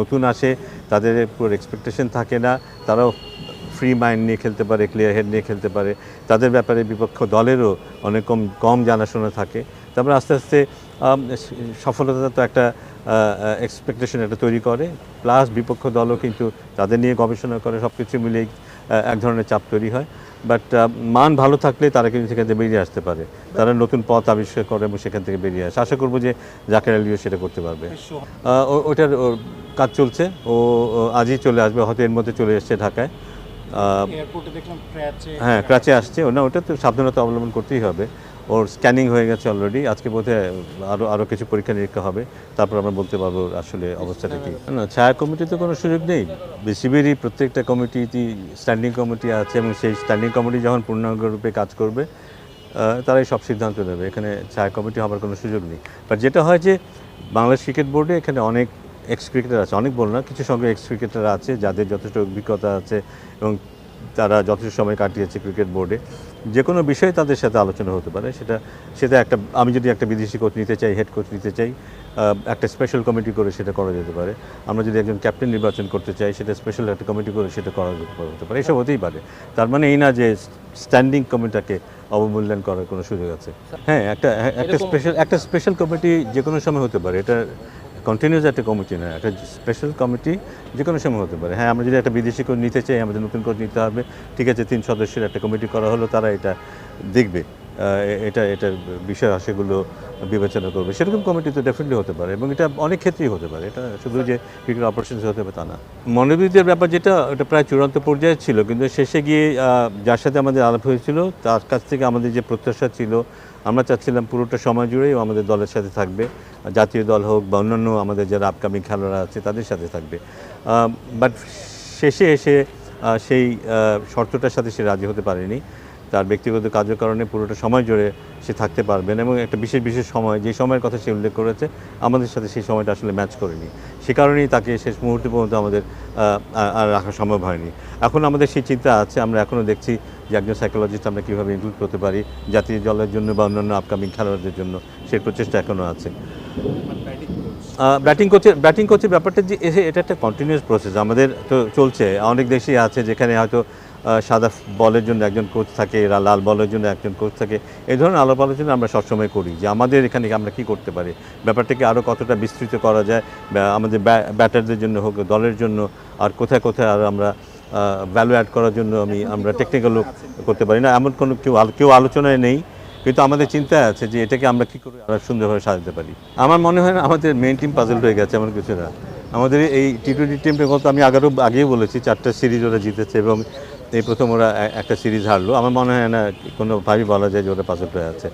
নতুন আসে তাদের পুরো এক্সপেকটেশন থাকে না তারাও ফ্রি মাইন্ড নিয়ে খেলতে পারে ক্লিয়ার হেড নিয়ে খেলতে পারে। তাদের ব্যাপারে বিপক্ষ দলেরও অনেক কম কম জানাশোনা থাকে। তারপরে আস্তে আস্তে সফলতা তো একটা এক্সপেকটেশন একটা তৈরি করে। প্লাস বিপক্ষ দলও কিন্তু তাদের নিয়ে গবেষণা করে সব কিছু মিলিয়ে এক ধরনের চাপ তৈরি হয়। বাট মান ভালো থাকলে তারা কিন্তু সেখান থেকে বেরিয়ে আসতে পারে। তারা নতুন পথ আবিষ্কার করে এবং সেখান থেকে বেরিয়ে আসে। আশা করব যে জাকের আলিও সেটা করতে পারবে। ওটার কাজ চলছে। ও আজই চলে আসবে হয়তো এর মধ্যে চলে এসছে ঢাকায়। হ্যাঁ ক্রাচে আসছে। ও না ওটা তো সাবধানতা অবলম্বন করতেই হবে। ওর স্ক্যানিং হয়ে গেছে অলরেডি আজকে বোধহয় আরও আরও কিছু পরীক্ষা নিরীক্ষা হবে। তারপর আমরা বলতে পারব আসলে অবস্থাটা কি। না ছায়া কমিটিতে কোনো সুযোগ নেই। বিসিবিরই প্রত্যেকটা কমিটি স্ট্যান্ডিং কমিটি আছে এবং সেই স্ট্যান্ডিং কমিটি যখন পূর্ণাঙ্গ রূপে কাজ করবে তারাই সব সিদ্ধান্ত নেবে। এখানে ছায়া কমিটি হওয়ার কোনো সুযোগ নেই। বাট যেটা হয় যে বাংলাদেশ ক্রিকেট বোর্ডে এখানে অনেক এক্স ক্রিকেটার আছে। অনেক বল না কিছু সঙ্গে এক্স ক্রিকেটার আছে যাদের যথেষ্ট অভিজ্ঞতা আছে এবং তারা যথেষ্ট সময় কাটিয়েছে ক্রিকেট বোর্ডে যে কোনো বিষয়ে তাদের সাথে আলোচনা হতে পারে। সেটা সেটা একটা আমি যদি একটা বিদেশি কোচ নিতে চাই হেড কোচ নিতে চাই একটা স্পেশাল কমিটি করে সেটা করা যেতে পারে। আমরা যদি একজন ক্যাপ্টেন নির্বাচন করতে চাই সেটা স্পেশাল একটা কমিটি করে সেটা করা যেতে পারে- হতে পারে। এসব হতেই পারে। তার মানে এই না যে স্ট্যান্ডিং কমিটিটাকে অবমূল্যায়ন করার কোনো সুযোগ আছে। হ্যাঁ একটা একটা স্পেশাল একটা স্পেশাল কমিটি যে কোনো সময় হতে পারে। এটা কন্টিনিউস একটা কমিটি নয়, একটা স্পেশাল কমিটি যে কোনো সময় হতে পারে। হ্যাঁ আমরা যদি একটা বিদেশি কোচ নিতে চাই, আমাদের নতুন কোচ নিতে হবে। ঠিক আছে, তিন সদস্যের একটা কমিটি করা হলো, তারা এটা দেখবে। এটা এটার বিষয় সেগুলো বিবেচনা করবে। সেরকম কমিটি তো ডেফিনেটলি হতে পারে এবং এটা অনেক ক্ষেত্রেই হতে পারে। এটা শুধু যে ক্রিকেট অপারেশনস হতে হবে তা না। মনোবিদের ব্যাপার যেটা, ওটা প্রায় চূড়ান্ত পর্যায়ে ছিল, কিন্তু শেষে গিয়ে যার সাথে আমাদের আলাপ হয়েছিল, তার কাছ থেকে আমাদের যে প্রত্যাশা ছিল, আমরা চাচ্ছিলাম পুরোটা সময় জুড়েই আমাদের দলের সাথে থাকবে। জাতীয় দল হোক বা অন্যান্য আমাদের যারা আপকামিং খেলোয়াড়রা আছে, তাদের সাথে থাকবে। বাট শেষে এসে সেই শর্তটার সাথে সে রাজি হতে পারেনি। তার ব্যক্তিগত কাজের কারণে পুরোটা সময় জুড়ে সে থাকতে পারবেন এবং একটা বিশেষ বিশেষ সময়, যে সময়ের কথা সে উল্লেখ করেছে, আমাদের সাথে সেই সময়টা আসলে ম্যাচ করেনি। সে কারণেই তাকে শেষ মুহূর্তে পর্যন্ত আমাদের আর- রাখা সম্ভব হয়নি। এখন আমাদের সেই চিন্তা আছে, আমরা এখনও দেখছি যে একজন সাইকোলজিস্ট আমরা কীভাবে ইনক্লুড করতে পারি জাতীয় দলের জন্য বা অন্যান্য আপকামিং খেলোয়াড়দের জন্য সেই প্রচেষ্টা এখনও আছে। ব্যাটিং কোচের ব্যাটিং কোচের ব্যাপারটা যে, এ- এটা একটা কন্টিনিউয়াস প্রসেস আমাদের তো চলছে, অনেক দেশেই আছে যেখানে হয়তো সাদা বলের জন্য একজন কোচ থাকে লাল বলের জন্য একজন কোচ থাকে। এই ধরনের আলাপ আলোচনা আমরা সবসময় করি যে আমাদের এখানে আমরা কি করতে পারি? ব্যাপারটাকে আরও কতটা বিস্তৃত করা যায়? আমাদের ব্যাটারদের জন্য হোক দলের জন্য আর কোথায় কোথায় আর আমরা ভ্যালু অ্যাড করার জন্য আমি আমরা টেকনিক্যাল করতে পারি না। এমন কোনো কেউ কেউ আলোচনায় নেই কিন্তু আমাদের চিন্তায় আছে যে এটাকে আমরা কী করে আরও সুন্দরভাবে সাজাতে পারি। আমার মনে হয় না আমাদের মেন টিম পাজল হয়ে গেছে এমন কিছু না। আমাদের এই টি টোয়েন্টি টিমটা গত আমি আগেও আগেই বলেছি চারটা সিরিজ ওরা জিতেছে এবং এই প্রথম ওরা একটা সিরিজ হারলো। আমার মনে হয় না কোনোভাবেই বলা যায় যে ওরা পাঁচ হয়ে আছে।